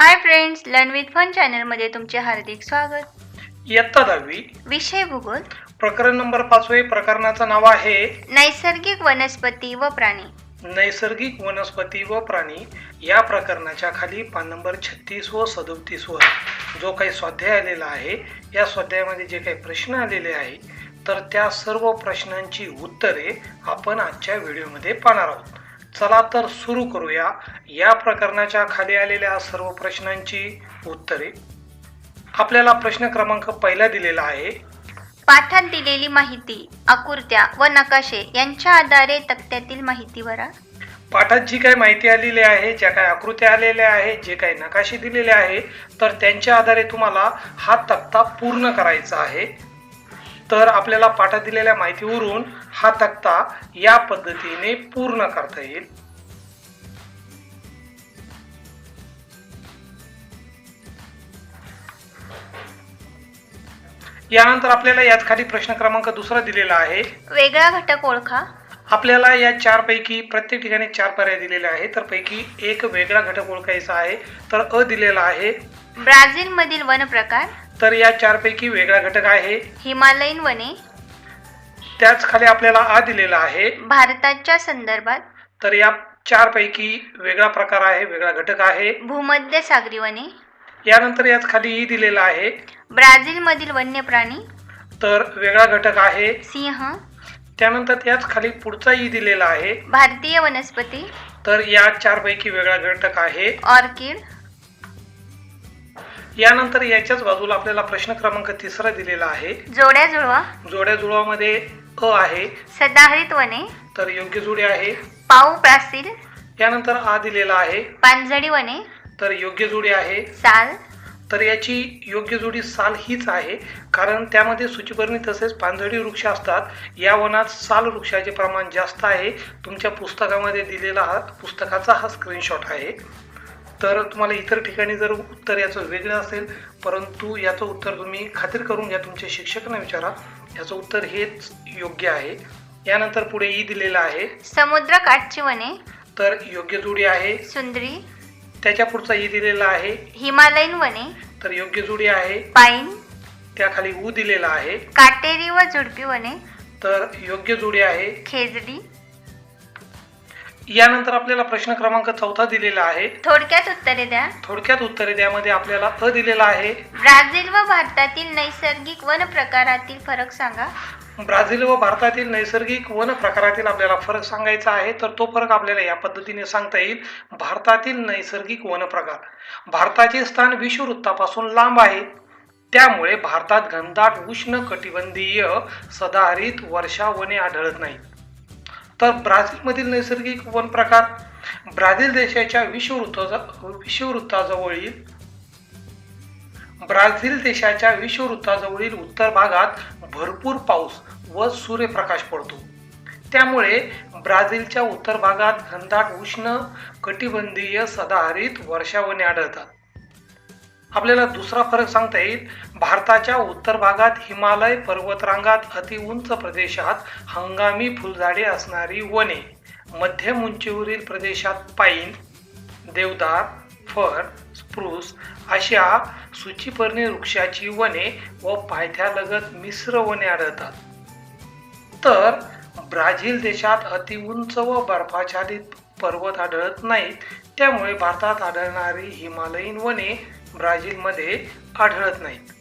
Hi friends learn with fun चॅनलमध्ये तुमचे हार्दिक स्वागत. इयत्ता दहावी. विषय भूगोल. प्रकरण नंबर पाचवे प्रकरणाचं नाव आहे. नैसर्गिक वनस्पती व प्राणी. नैसर्गिक वनस्पती व प्राणी या प्रकरणाच्या खाली पान नंबर छत्तीस व सदोतीस वर. जो काही स्वाध्याय आलेला आहे या स्वाध्यायामध्ये जे काही प्रश्न आलेले आहे तर त्या सर्व प्रश्नांची उत्तरे आपण आजच्या व्हिडिओमध्ये पाहणार आहोत. चला तर सुरू करूया. या प्रकरणाच्या खाली आलेल्या सर्व प्रश्नांची उत्तरे. आपल्याला प्रश्न क्रमांक पहिला दिलेला आहे. पाठात दिलेली माहिती आकृत्या व नकाशे यांच्या आधारे तक्त्यातील माहिती भरा पाठात जी काही माहिती आलेली आहे ज्या काही आकृत्या आलेल्या आहेत जे काही नकाशे दिलेले आहे तर त्यांच्या आधारे तुम्हाला हा तक्ता पूर्ण करायचा आहे. तर आपल्याला पाठात दिलेल्या माहितीवरून हा तक्ता या पद्धतीने पूर्ण करता येईल. यानंतर आपल्याला यात खाली प्रश्न क्रमांक दुसरा दिलेला आहे. वेगळा घटक ओळखा. आपल्याला या चार पैकी प्रत्येक ठिकाणी चार पर्याय दिलेले आहे तर पैकी एक वेगळा घटक ओळखायचा आहे. तर अ दिलेला आहे. ब्राझील मधील वन प्रकार तर या चार पैकी वेगळा घटक आहे. हिमालयीन वने. त्याच खाली आपल्याला आ दिलेला आहे. भारताच्या संदर्भात तर या चार पैकी वेगळा प्रकार आहे वेगळा घटक आहे. भूमध्य सागरी वने यानंतर याच खाली ई दिलेला आहे. ब्राझील मधील वन्य प्राणी तर वेगळा घटक आहे. सिंह त्यानंतर त्याच खाली पुढचा ई दिलेला आहे. भारतीय वनस्पती तर या चार पैकी वेगळा घटक आहे. ऑर्किड यानंतर याच्याच बाजूला आपल्याला प्रश्न क्रमांक तिसरा दिलेला आहे. जोड्या जुळवा जोड्या जुळवामध्ये अ आहे. सदाहरित वने. तर योग्य जोडी आहे. पाऊ प्रासील यानंतर आ दिलेला आहे. पानझडी वने. तर योग्य जोडी आहे. साल. तर याची योग्य जोडी साल हीच आहे. कारण त्यामध्ये सूचीपर्णी तसेच पानझडी वृक्ष असतात. या वनात साल वृक्षाचे प्रमाण जास्त आहे. तुमच्या पुस्तकामध्ये दिलेला हा पुस्तकाचा हा स्क्रीनशॉट आहे. तर तुम्हाला इतर ठिकाणी जर उत्तर याचं वेगळं असेल परंतु याचं उत्तर तुम्ही खात्री करून घ्या. तुमच्या शिक्षकांना विचारा. याचं उत्तर हेच योग्य आहे. यानंतर पुढे ई दिलेलं आहे. समुद्र काठची वने तर योग्य जोडी आहे. सुंदरी. त्याच्या पुढचा ई दिलेला आहे. हिमालयीन वने. तर योग्य जोडी आहे. पाईन. त्याखाली ऊ दिलेला आहे. काटेरी व झुडपी वने. तर योग्य जोडी आहे. खेजडी. यानंतर आपल्याला प्रश्न क्रमांक चौथा दिलेला आहे. थोडक्यात उत्तरे द्या. थोडक्यात उत्तरे द्यामध्ये आपल्याला अ दिलेला आहे. ब्राझील व भारतातील नैसर्गिक वन प्रकारातील फरक सांगा. ब्राझील व भारतातील नैसर्गिक वन प्रकारातील आपल्याला फरक सांगायचा आहे तर तो फरक आपल्याला या पद्धतीने सांगता येईल. भारतातील नैसर्गिक वन प्रकार. भारताचे स्थान विषुववृत्तापासून लांब आहे. त्यामुळे भारतात घनदाट उष्ण कटिबंधीय सदाहरित वर्षा वने आढळत नाहीत तर ब्राझीलमधील नैसर्गिक वन प्रकार ब्राझील देशाच्या विषवृत्ताजा विषुववृत्ताजवळील ब्राझील देशाच्या विषुववृत्ताजवळील उत्तर भागात भरपूर पाऊस व सूर्यप्रकाश पडतो. त्यामुळे ब्राझीलच्या उत्तर भागात घनदाट उष्ण कटिबंधीय सदाहरित वर्षावने आढळतात. आपल्याला दुसरा फरक सांगता येईल. भारताच्या उत्तर भागात हिमालय पर्वतरांगात अतिउंच प्रदेशात हंगामी फुलझाडे असणारी वने. मध्यम उंचीवरील प्रदेशात पाईन देवदार फर स्प्रूस अशा सूचीपर्णी वृक्षाची वने व पायथ्यालगत मिश्र वने आढळतात. तर ब्राझील देशात अतिउंच व बर्फाच्छादित पर्वत आढळत नाहीत. त्यामुळे भारतात आढळणारी हिमालयीन वने ब्राझीलमध्ये आढळत नाहीत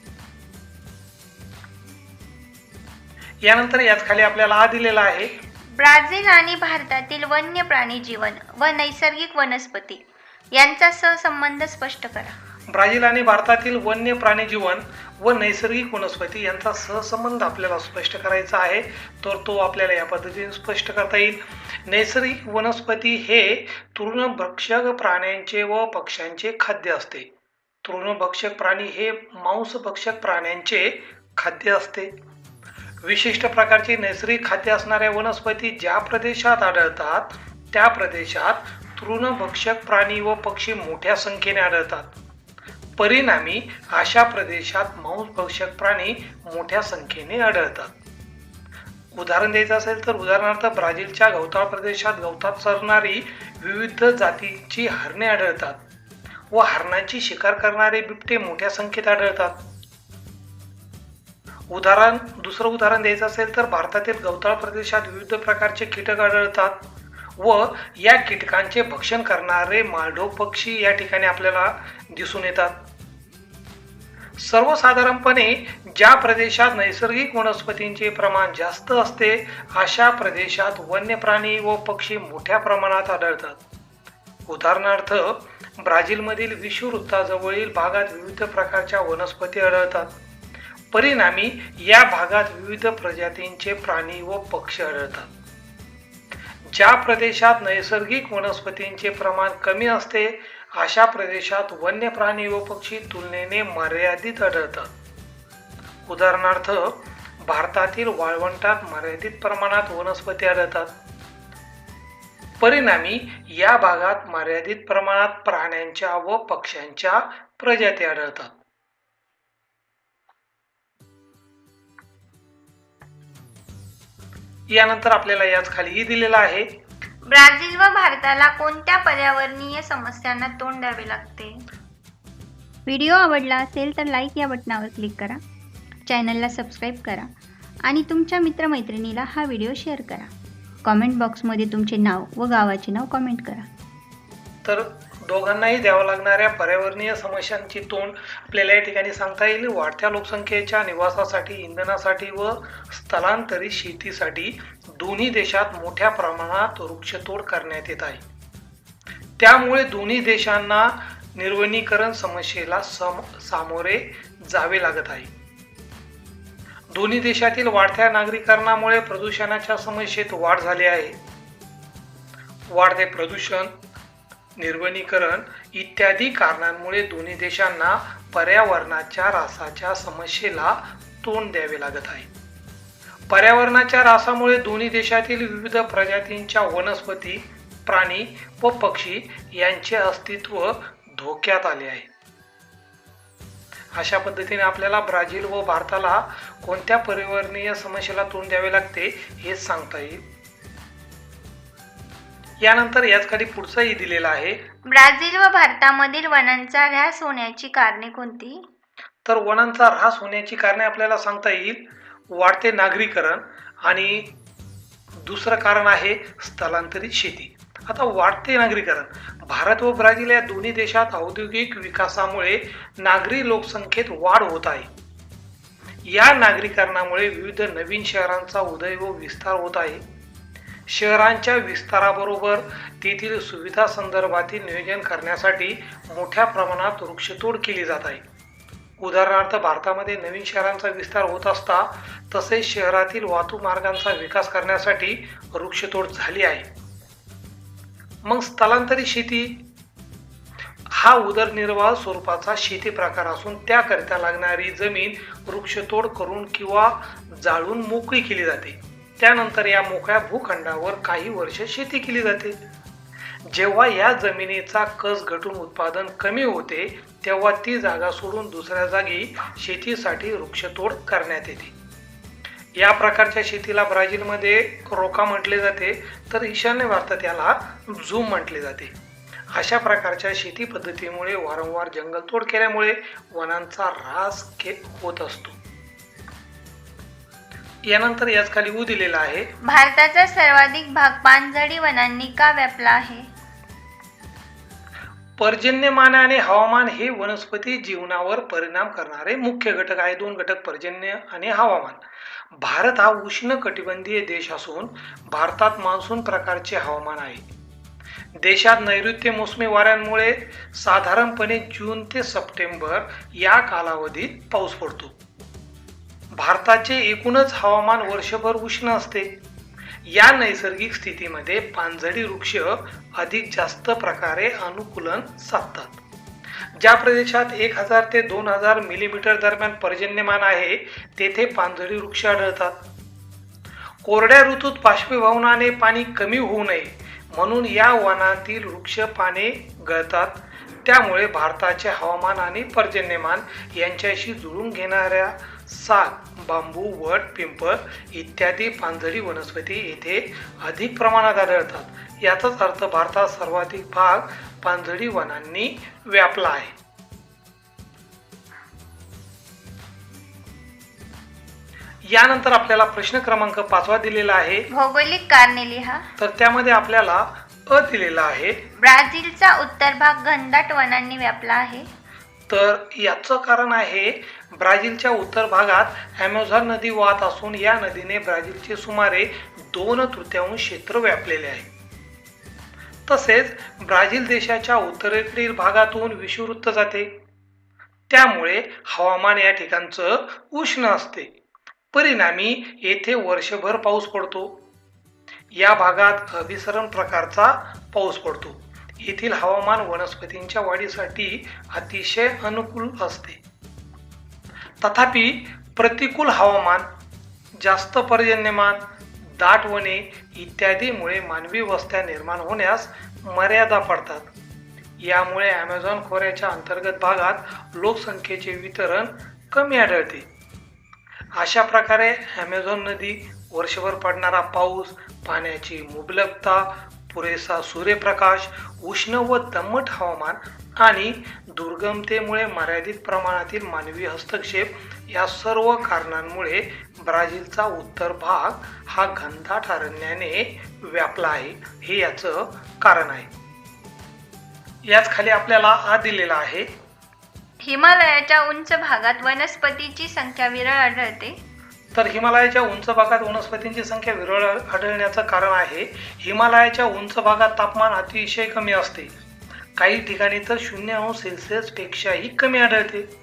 यानंतर याच खाली आपल्याला हा दिलेला आहे. ब्राझील आणि भारतातील वन्य प्राणी जीवन व नैसर्गिक वनस्पती यांचा सहसंबंध स्पष्ट करा. ब्राझील आणि भारतातील वन्य प्राणी जीवन व नैसर्गिक वनस्पती यांचा सहसंबंध आपल्याला स्पष्ट करायचा आहे. तर तो आपल्याला या पद्धतीने स्पष्ट करता येईल. नैसर्गिक वनस्पती हे तृणभक्षक प्राण्यांचे व पक्ष्यांचे खाद्य असते. तृणभक्षक प्राणी हे मांसभक्षक प्राण्यांचे खाद्य असते. विशिष्ट प्रकारचे नैसर्गिक खाद्य असणाऱ्या वनस्पती ज्या प्रदेशात आढळतात त्या प्रदेशात तृणभक्षक प्राणी व पक्षी मोठ्या संख्येने आढळतात. परिणामी अशा प्रदेशात मांसभक्षक प्राणी मोठ्या संख्येने आढळतात. उदाहरण द्यायचं असेल तर उदाहरणार्थ ब्राझीलच्या गवताळ प्रदेशात गवतात चरणारी विविध जातीची हरणे आढळतात. व हरणांची शिकार करणारे बिबटे मोठ्या संख्येत आढळतात. उदाहरण दुसरं उदाहरण द्यायचं असेल तर भारतातील गवताळ प्रदेशात विविध प्रकारचे कीटक आढळतात व या कीटकांचे भक्षण करणारे माळढो पक्षी या ठिकाणी आपल्याला दिसून येतात. सर्वसाधारणपणे ज्या प्रदेशात नैसर्गिक वनस्पतींचे प्रमाण जास्त असते अशा प्रदेशात वन्य प्राणी व पक्षी मोठ्या प्रमाणात आढळतात. उदाहरणार्थ ब्राझीलमधील विषुवृत्ताजवळील भागात विविध प्रकारच्या वनस्पती आढळतात. परिणामी या भागात विविध प्रजातींचे प्राणी व पक्षी आढळतात. ज्या प्रदेशात नैसर्गिक वनस्पतींचे प्रमाण कमी असते अशा प्रदेशात वन्य प्राणी व पक्षी तुलनेने मर्यादित आढळतात. उदाहरणार्थ भारतातील वाळवंटात मर्यादित प्रमाणात वनस्पती आढळतात. परिणामी या भागात मर्यादित प्रमाणात प्राण्यांच्या व पक्ष्यांच्या प्रजाती आढळतात. यानंतर आपल्याला याच खालीही दिलेला आहे. ब्राझील व भारताला कोणत्या पर्यावरणीय समस्यांना तोंड द्यावे लागते? व्हिडिओ आवडला असेल तर लाईक या बटनावर क्लिक करा. चॅनलला सबस्क्राईब करा आणि तुमच्या मित्रमैत्रिणीला हा व्हिडिओ शेअर करा. कॉमेंट बॉक्समध्ये तुमचे नाव व गावाचे नाव कॉमेंट करा. तर दोघांनाही द्यावं लागणाऱ्या पर्यावरणीय समस्यांची तोंड आपल्याला या ठिकाणी सांगता येईल. वाढत्या लोकसंख्येच्या निवासासाठी इंधनासाठी व स्थलांतरित शेतीसाठी दोन्ही देशात मोठ्या प्रमाणात वृक्षतोड करण्यात येत आहे. त्यामुळे दोन्ही देशांना निर्वनीकरण समस्येला सम सामोरे जावे लागत आहे. दोन्ही देशातील वाढत्या नागरीकरणामुळे प्रदूषणाच्या समस्येत वाढ झाली आहे. वाढते प्रदूषण निर्वनीकरण इत्यादी कारणांमुळे दोन्ही देशांना पर्यावरणाच्या रासाच्या समस्येला तोंड द्यावे लागत आहे. पर्यावरणाच्या रासामुळे दोन्ही देशातील विविध प्रजातींच्या वनस्पती प्राणी व पक्षी यांचे अस्तित्व धोक्यात आले आहे. अशा पद्धतीने आपल्याला ब्राझील व भारताला कोणत्या पर्यावरणीय समस्येला तोंड द्यावे लागते हे सांगता येईल. यानंतर याच खाली पुढचाही दिलेला आहे. ब्राझील व भारतामधील वनांचा ऱ्हास होण्याची कारणे कोणती? तर वनांचा ऱ्हास होण्याची कारणे आपल्याला सांगता येईल. वाढते नागरीकरण आणि दुसरं कारण आहे स्थलांतरित शेती. आता वाढते नागरीकरण. भारत व ब्राझील या दोन्ही देशात औद्योगिक विकासामुळे नागरी लोकसंख्येत वाढ होत आहे. या नागरीकरणामुळे विविध नवीन शहरांचा उदय व विस्तार होत आहे. शहरांच्या विस्ताराबरोबर तेथील सुविधा संदर्भातील नियोजन करण्यासाठी मोठ्या प्रमाणात वृक्षतोड केली जात आहे. उदाहरणार्थ भारतामध्ये नवीन शहरांचा विस्तार होत असता तसेच शहरातील वाहतूक मार्गांचा विकास करण्यासाठी वृक्षतोड झाली आहे. मग स्थलांतरित शेती. हा उदरनिर्वाह स्वरूपाचा शेती प्रकार असून त्याकरिता लागणारी जमीन वृक्षतोड करून किंवा जाळून मोकळी केली जाते. त्यानंतर या मोकळ्या भूखंडावर काही वर्ष शेती केली जाते. जेव्हा या जमिनीचा कस घटून उत्पादन कमी होते तेव्हा ती जागा सोडून दुसऱ्या जागी शेतीसाठी वृक्षतोड करण्यात येते. या प्रकारच्या शेतीला ब्राझीलमध्ये रोका म्हटले जाते तर ईशान्य भारतात याला झूम म्हटले जाते. अशा प्रकारच्या शेती पद्धतीमुळे वारंवार जंगलतोड केल्यामुळे वनांचा ऱ्हास के होत असतो. यानंतर याच खाली ऊ दिलेला आहे. भारताचा सर्वाधिक भाग पानझडी वनांनी का व्यापला आहे? पर्जन्यमान आणि हवामान हे वनस्पती जीवनावर परिणाम करणारे मुख्य घटक आहे. दोन घटक पर्जन्य आणि हवामान. भारत हा उष्ण कटिबंधीय देश असून भारतात मान्सून प्रकारचे हवामान आहे. देशात नैऋत्य मोसमी वाऱ्यांमुळे साधारणपणे जून ते सप्टेंबर या कालावधीत पाऊस पडतो. भारताचे एकूणच हवामान वर्षभर उष्ण असते. या नैसर्गिक स्थितीमध्ये पानझडी वृक्ष अधिक जास्त प्रकारे अनुकूलन साधतात. ज्या प्रदेशात एक हजार ते दोन हजार मिलीमीटर दरम्यान पर्जन्यमान आहे तेथे पानझडी वृक्ष आढळतात. कोरड्या ऋतूत बाष्पीभवनाने पाणी कमी होऊ नये म्हणून या वनातील वृक्ष पाने गळतात. त्यामुळे भारताचे हवामान आणि पर्जन्यमान यांच्याशी जुळून घेणाऱ्या साग बांबू वट पिंपळ इत्यादी पानझडी वनस्पती येथे अधिक प्रमाणात आढळतात. याचाच अर्थ भारतात सर्वाधिक भाग पानझडी वनांनी व्यापला आहे. यानंतर आपल्याला प्रश्न क्रमांक पाचवा दिलेला आहे. भौगोलिक कारणे लिहा. तर त्यामध्ये आपल्याला अ दिलेला आहे. ब्राझीलचा उत्तर भाग घनदाट वनांनी व्यापला आहे. तर याचं कारण आहे ब्राझीलच्या उत्तर भागात ॲमेझॉन नदी वाहत असून या नदीने ब्राझीलचे सुमारे दोन तृतीयांश क्षेत्र व्यापलेले आहे. तसेच ब्राझील देशाच्या उत्तरेकडील भागातून विषुवृत्त जाते. त्यामुळे हवामान या ठिकाणचं उष्ण असते. परिणामी येथे वर्षभर पाऊस पडतो. या भागात अभिसरण प्रकारचा पाऊस पडतो. येथील हवामान वनस्पतींच्या वाढीसाठी अतिशय अनुकूल असते. तथापि प्रतिकूल हवामान जास्त पर्जन्यमान दाट वने इत्यादीमुळे मानवी वस्त्या निर्माण होण्यास मर्यादा पडतात. यामुळे ॲमेझॉन खोऱ्याच्या अंतर्गत भागात लोकसंख्येचे वितरण कमी आढळते. अशा प्रकारे ॲमेझॉन नदी वर्षभर पडणारा पाऊस पाण्याची मुबलकता पुरेसा सूर्यप्रकाश उष्ण व दमट हवामान आणि दुर्गमतेमुळे मर्यादित प्रमाणातील मानवी हस्तक्षेप या सर्व कारणांमुळे ब्राझीलचा उत्तर भाग हा घनदाट अरण्याने व्यापला आहे. हे याचं कारण आहे. याच खाली आपल्याला आ दिलेला आहे. हिमालयाच्या उंच भागात वनस्पतीची संख्या विरळ आढळते. तर हिमालयाच्या उंच भागात वनस्पतींची संख्या विरळ आढळण्याचं कारण आहे. हिमालयाच्या उंच भागात तापमान अतिशय कमी असते. काही ठिकाणी तर शून्य अंश सेल्सिअसपेक्षाही कमी आढळते.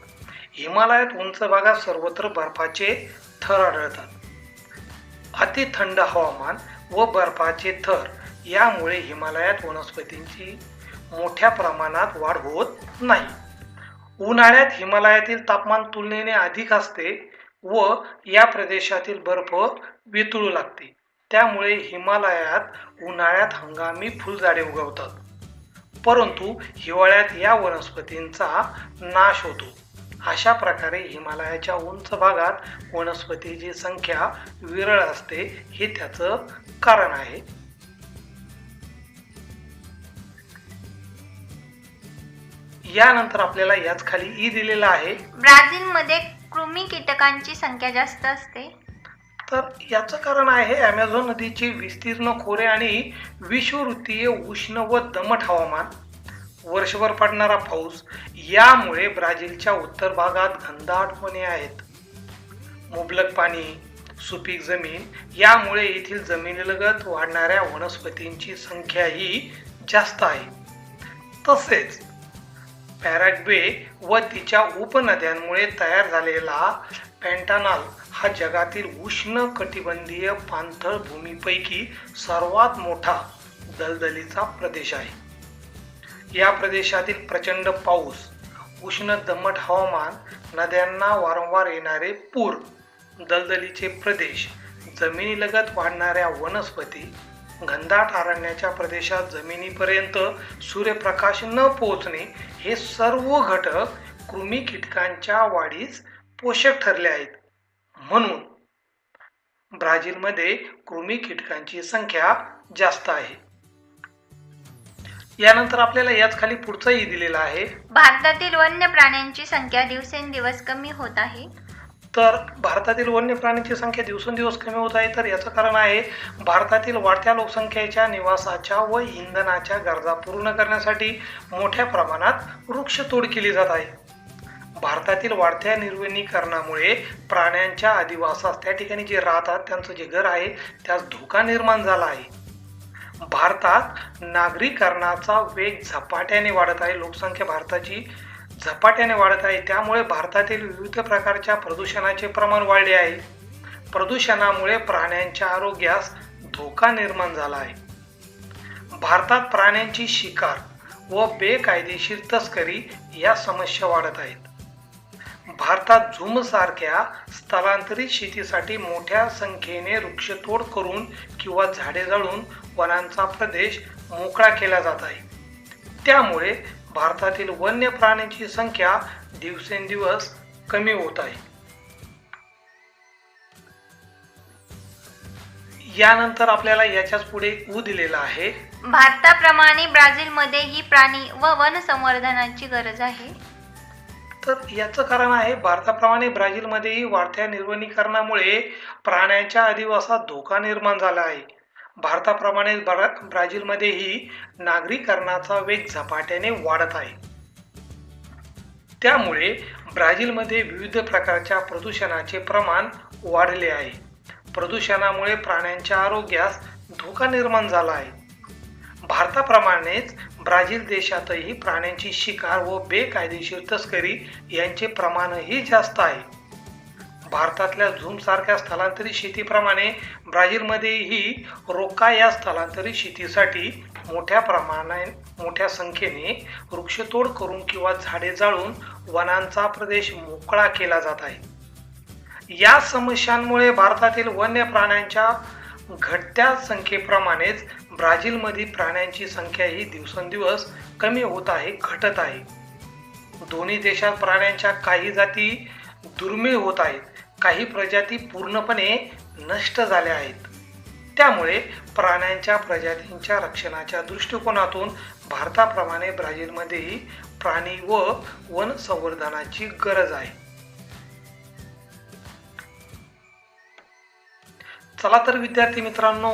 हिमालयात उंच भागात सर्वत्र बर्फाचे थर आढळतात. अति थंड हवामान व बर्फाचे थर यामुळे हिमालयात वनस्पतींची मोठ्या प्रमाणात वाढ होत नाही. उन्हाळ्यात हिमालयातील तापमान तुलनेने अधिक असते व या प्रदेशातील बर्फ वितळू लागते. त्यामुळे हिमालयात उन्हाळ्यात हंगामी फुलझाडे उगवतात. परंतु हिवाळ्यात या वनस्पतींचा नाश होतो. अशा प्रकारे हिमालयाच्या उंच भागात वनस्पतीची संख्या विरळ असते हे त्याचं कारण आहे. यानंतर आपल्याला याच खाली ई दिलेला आहे. ब्राझीलमध्ये कृमी कीटकांची संख्या जास्त असते. तर याचं कारण आहे ॲमेझॉन नदीचे विस्तीर्ण खोरे आणि विषुवृत्तीय उष्ण व दमट हवामान. वर्षभर पडणारा पाऊस यामुळे ब्राझीलच्या उत्तर भागात घनदाट वने आहेत. मुबलक पाणी सुपीक जमीन यामुळे येथील जमिनीलगत वाढणाऱ्या वनस्पतींची संख्याही जास्त आहे. तसेच पॅराग्वे व तिच्या उपनद्यांमुळे तयार झालेला पॅन्टानॉल हा जगातील उष्ण कटिबंधीय पाणथळ भूमीपैकी सर्वात मोठा दलदलीचा प्रदेश आहे. या प्रदेशातील प्रचंड पाऊस उष्ण दमट हवामान नद्यांना वारंवार येणारे पूर दलदलीचे प्रदेश जमिनीलगत वाढणाऱ्या वनस्पती घनदाट अरण्याच्या प्रदेशात जमिनीपर्यंत सूर्यप्रकाश न पोहोचणे हे सर्व घटक कृमी कीटकांच्या वाढीस पोषक ठरले आहेत. म्हणून ब्राझीलमध्ये कृमी कीटकांची संख्या जास्त आहे. यानंतर आपल्याला याच खाली पुढचाही दिलेला आहे. भारतातील वन्य प्राण्यांची संख्या दिवसेंदिवस कमी होत आहे. तर भारतातील वन्य प्राण्यांची संख्या दिवसेंदिवस कमी होत आहे तर याचं कारण आहे भारतातील वाढत्या लोकसंख्येच्या निवासाच्या व इंधनाच्या गरजा पूर्ण करण्यासाठी मोठ्या प्रमाणात वृक्षतोड केली जात आहे. भारतातील वाढत्या निर्वनीकरणामुळे प्राण्यांच्या अधिवासास त्या ठिकाणी जे राहतात त्यांचं जे घर आहे त्यास धोका निर्माण झाला आहे. भारतात नागरीकरणाचा वेग झपाट्याने वाढत आहे लोकसंख्या भारताची झपाट्याने वाढत आहे. त्यामुळे भारतातील विविध प्रकारच्या प्रदूषणाचे प्रमाण वाढले आहे. प्रदूषणामुळे प्राण्यांच्या आरोग्यास धोका निर्माण झाला आहे. भारतात प्राण्यांची शिकार व बेकायदेशीर तस्करी या समस्या वाढत आहेत. भारतात झुमसारख्या स्थलांतरित शेतीसाठी मोठ्या संख्येने वृक्षतोड करून किंवा झाडे जाळून वनांचा प्रदेश मोकळा केला जात आहे. त्यामुळे भारतातील वन्य प्राण्यांची संख्या दिवसेंदिवस कमी होत आहे. यानंतर आपल्याला याच्याच पुढे ऊ दिलेला आहे. भारताप्रमाणे ब्राझीलमध्येही प्राणी व वन संवर्धनाची गरज आहे. तर याचं कारण आहे भारताप्रमाणे ब्राझीलमध्येही वाढत्या निर्वनीकरणामुळे प्राण्यांच्या अधिवासात धोका निर्माण झाला आहे. भारताप्रमाणे ब्रा ब्राझीलमध्येही नागरीकरणाचा वेग झपाट्याने वाढत आहे. त्यामुळे ब्राझीलमध्ये विविध प्रकारच्या प्रदूषणाचे प्रमाण वाढले आहे. प्रदूषणामुळे प्राण्यांच्या आरोग्यास धोका निर्माण झाला आहे. भारताप्रमाणेच ब्राझील देशातही प्राण्यांची शिकार व बेकायदेशीर तस्करी यांचे प्रमाणही जास्त आहे. भारतातल्या झूमसारख्या स्थलांतरित शेतीप्रमाणे ब्राझीलमध्येही रोका या स्थलांतरित शेतीसाठी मोठ्या प्रमाणाने मोठ्या संख्येने वृक्षतोड करून किंवा झाडे जाळून वनांचा प्रदेश मोकळा केला जात आहे. या समस्यांमुळे भारतातील वन्य प्राण्यांच्या घटत्या संख्येप्रमाणेच ब्राझीलमधील प्राण्यांची संख्या ही दिवसेंदिवस कमी होत आहे घटत आहे. दोन्ही देशात प्राण्यांच्या काही जाती दुर्मिळ होत आहेत. काही प्रजाती पूर्णपणे नष्ट झाल्या आहेत. त्यामुळे प्राण्यांच्या प्रजातींच्या रक्षणाच्या दृष्टिकोनातून भारताप्रमाणे ब्राझीलमध्येही प्राणी व वन संवर्धनाची गरज आहे. चला तर विद्यार्थी मित्रांनो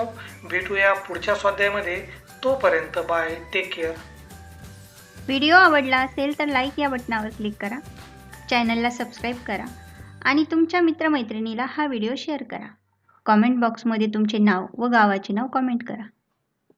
भेटूया पुढच्या स्वाध्यायामध्ये. तोपर्यंत बाय टेक केअर व्हिडिओ आवडला असेल तर लाईक या बटनावर क्लिक करा. चॅनलला सबस्क्राईब करा. आणि तुमच्या मित्रमैत्रिणीला हा व्हिडिओ शेअर करा. कॉमेंट बॉक्समध्ये तुमचे नाव व गावाचे नाव कॉमेंट करा.